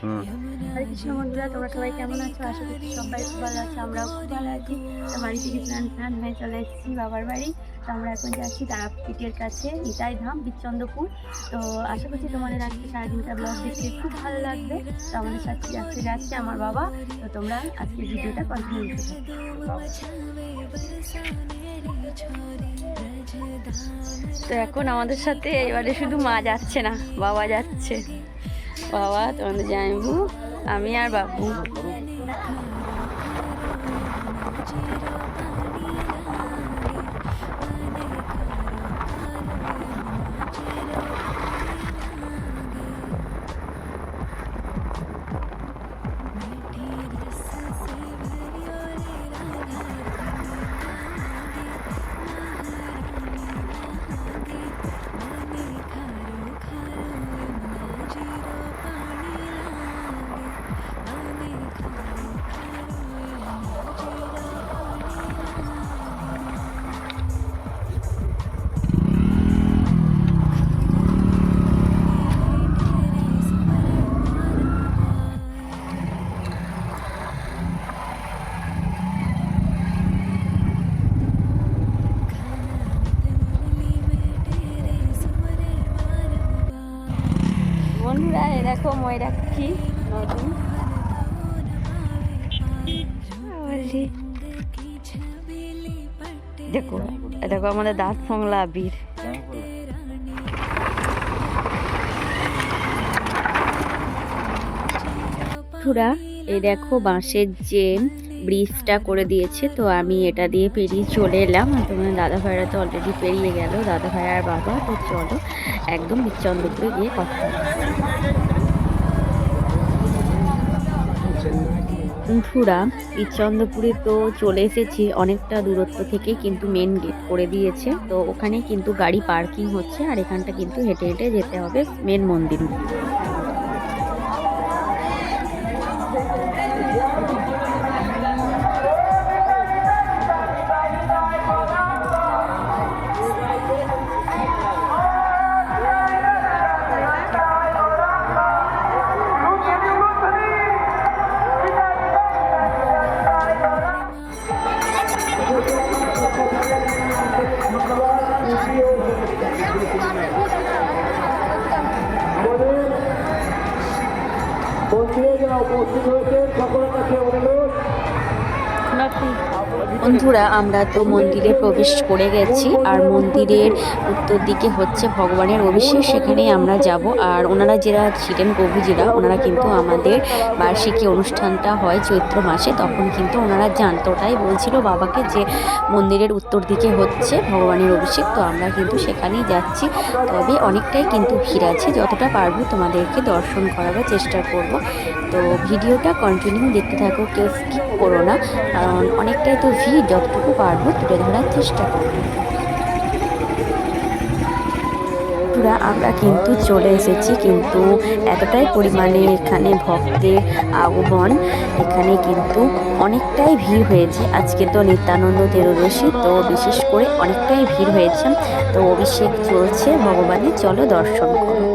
হরে কৃষ্ণ বন্ধুরা তোমরা সবাই কেমন আছো? আশা করছি সবাই ভালো আছো, আমরাও খুব ভালো আছি। তো বাড়ি থেকে স্নান স্নান হয়ে চলে এসেছি বাবার বাড়ি। তো আমরা এখন যাচ্ছি তারাপীঠের কাছে, নিতাই ধাম বিচন্দ্রপুর তো আশা করছি তোমাদের আজকে সারাদিনটা ব্লগ দেখতে খুব ভালো লাগবে। তো আমাদের সাথে আজকে যাচ্ছে আমার বাবা। তো তোমরা আজকে ভিডিওটা কন্টিনিউ করতে তো এখন আমাদের সাথে এবারে শুধু মা যাচ্ছে না, বাবা যাচ্ছে। বাবা তোমাদের জামাইবু আমি আর বাবু। দেখো ময়ূরাক্ষী নতুন দেখো আমাদের দাঁত ফংলা আবির। বন্ধুরা এই দেখো বাঁশের যে ব্রিজটা করে দিয়েছে তো আমি এটা দিয়ে পেরিয়ে চলে এলাম। তোমার দাদা ভাইরা তো অলরেডি পেরিয়ে গেল দাদা ভাই আর বাবা তো চলো একদম বিচন্দ্রপুরে গিয়ে কথা হবে। এই চন্দ্রপুরে তো চলে এসেছি অনেকটা দূরত্ব থেকে, কিন্তু মেন গেট করে দিয়েছে তো ওখানে কিন্তু গাড়ি পার্কিং হচ্ছে, আর এখানটা কিন্তু হেঁটে হেঁটে যেতে হবে মেন মন্দিরে বন্ধুরা, আমরা তো মন্দিরে প্রবেশ করে গেছি আর মন্দিরের উত্তর দিকে হচ্ছে ভগবানের অভিষেক, সেখানেই আমরা যাব। আর ওনারা যারা ছিলেন প্রভুজিরা ওনারা কিন্তু আমাদের বার্ষিকী অনুষ্ঠানটা হয় চৈত্র মাসে, তখন কিন্তু ওনারা জানতো ওটাই বলছিল বাবাকে যে মন্দিরের উত্তর দিকে হচ্ছে ভগবানের অভিষেক, তো আমরা কিন্তু সেখানেই যাচ্ছি। তবে অনেকটাই কিন্তু ভিড় আছে, যতটা পারব তোমাদেরকে দর্শন করাবার চেষ্টা করব। তো ভিডিওটা কন্টিনিউ দেখতে থাকো, কেউ স্কিপ করো না, কারণ অনেকটাই তো ভিড় যতটুকু পারব তুলে ধরার চেষ্টা করব। আমরা কিন্তু চলে এসেছি কিন্তু এতটাই পরিমাণে এখানে ভক্তের আগমন। এখানে কিন্তু অনেকটাই ভিড় হয়েছে। আজকে তো নিত্যানন্দ তেরোদশী তো বিশেষ করে অনেকটাই ভিড় হয়েছে। তো অভিষেক চলছে ভগবানের, চলো দর্শন করো।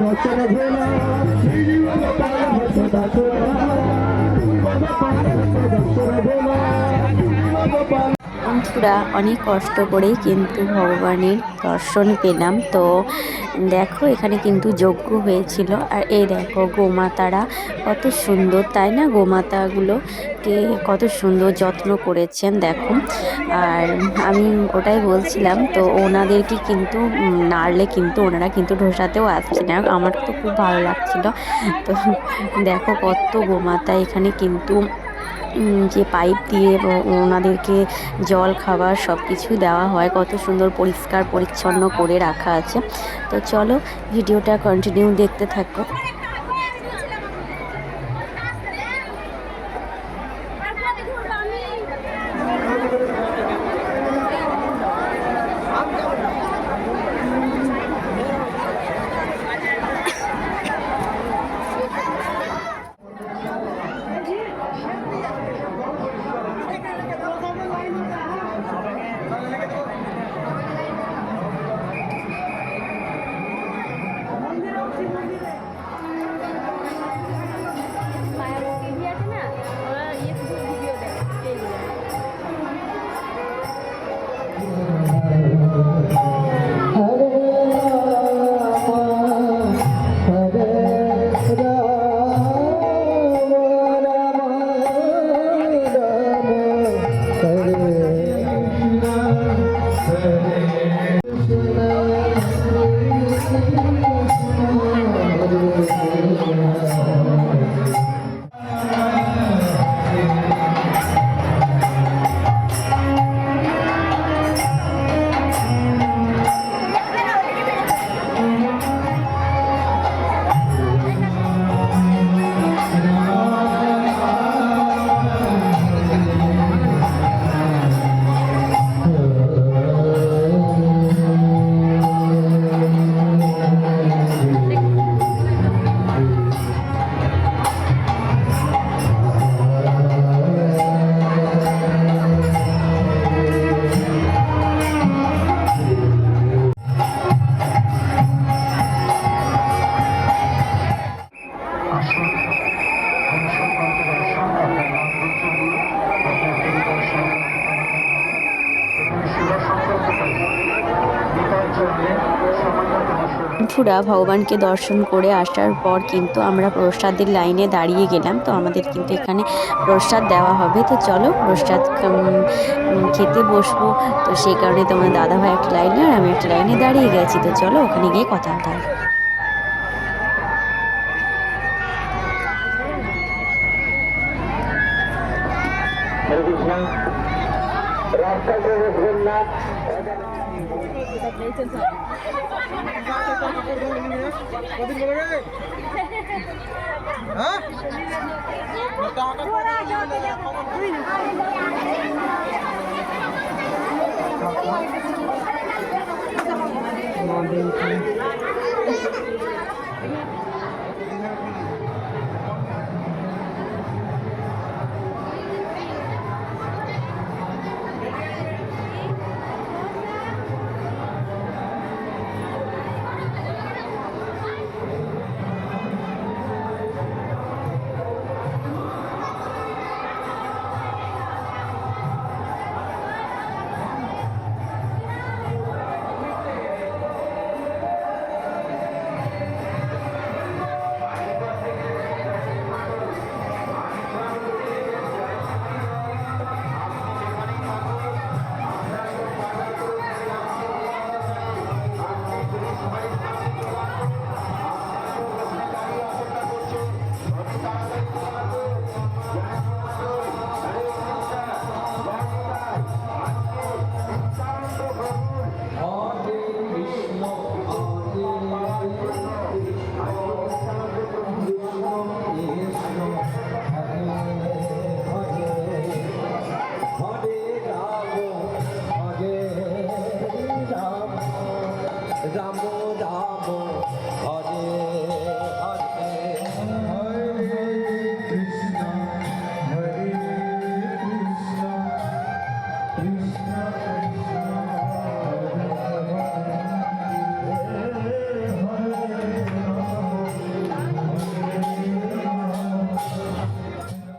দর্শন ভোলা দর্শন ভোলা বন্ধুরা, অনেক কষ্ট করেই কিন্তু ভগবানের দর্শন পেলাম। তো দেখো, এখানে কিন্তু যজ্ঞ হয়েছিল। আর এই দেখো, গোমাতারা কত সুন্দর, তাই না? গোমাতাগুলোকে কত সুন্দর যত্ন করেছেন, দেখো। আর আমি ওটাই বলছিলাম, তো ওনাদেরকে কিন্তু নাড়লে কিন্তু ওনারা কিন্তু ঢোসাতেও আসছে না। আমার তো খুব ভালো লাগছিল। তো দেখো, কত গোমাতা এখানে কিন্তু যে পাইপ দিয়ে ওনাদেরকে জল, খাবার সব কিছুই দেওয়া হয়, কত সুন্দর পরিষ্কার, পরিচ্ছন্ন করে রাখা আছে। তো চলো, ভিডিওটা কন্টিনিউ দেখতে থাকো। বন্ধুরা ভগবানকে দর্শন করে আসার পর কিন্তু আমরা প্রসাদের লাইনে দাঁড়িয়ে গেলাম। তো আমাদের কিন্তু এখানে প্রসাদ দেওয়া হবে। তো চলো প্রসাদ খেতে বসবো। তো সেই কারণে তোমার দাদাভাই একটা লাইনে আর আমি একটা লাইনে দাঁড়িয়ে গেছি। তো চলো ওখানে গিয়ে কথা হয় হরে কৃষ্ণ রাস্তায়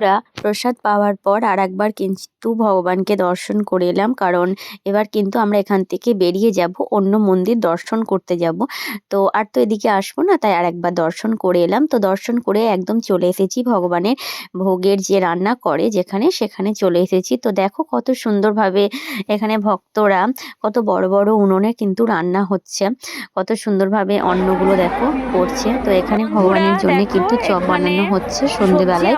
বন্ধুরা প্রসাদ পাওয়ার পর আর একবার কিন্তু ভগবানকে দর্শন করে এলাম। কারণ এবার কিন্তু আমরা এখান থেকে বেরিয়ে যাব অন্য মন্দির দর্শন করতে যাব। তো আর তো এদিকে আসব না তাই আর একবার দর্শন করে এলাম। তো দর্শন করে একদম চলে এসেছি ভগবানের ভোগের যে রান্না করে যেখানে সেখানে চলে এসেছি। তো দেখো কত সুন্দরভাবে এখানে ভক্তরা কত বড় বড় উনুনে কিন্তু রান্না হচ্ছে। কত সুন্দরভাবে অন্নগুলো দেখো করছে। তো এখানে ভগবানের জন্য কিন্তু চপ বানানো হচ্ছে। সন্ধেবেলায়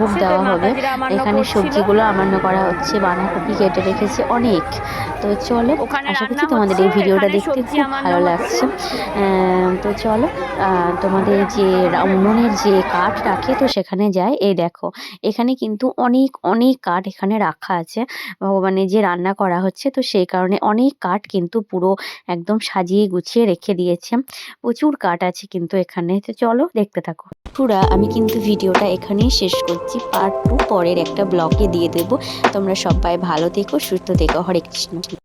ভোগ দেওয়া হবে। এখানে সবজিগুলো আমান্য করা হচ্ছে বাঁধাকপি কেটে রেখেছে অনেক। তো চলো ওখানে আশা করছি তোমাদের এই ভিডিওটা দেখতে খুব ভালো লাগছে। তো চলো তোমাদের যে উনুনের যে কাঠ রাখে তো সেখানে যায় এই দেখো এখানে কিন্তু অনেক অনেক কাঠ এখানে রাখা আছে। ভগবানের যে রান্না করা হচ্ছে তো সেই কারণে অনেক কাঠ কিন্তু পুরো একদম সাজিয়ে গুছিয়ে রেখে দিয়েছে। প্রচুর কাঠ আছে কিন্তু এখানে। তো চলো দেখতে থাকো। পুরা আমি কিন্তু ভিডিওটা এখানেই শেষ করছি। পার্ট পরের একটা ব্লকে দিয়ে দেবো। তোমরা সবাই ভালো থেকো সুস্থ থেকো। হরে কৃষ্ণ।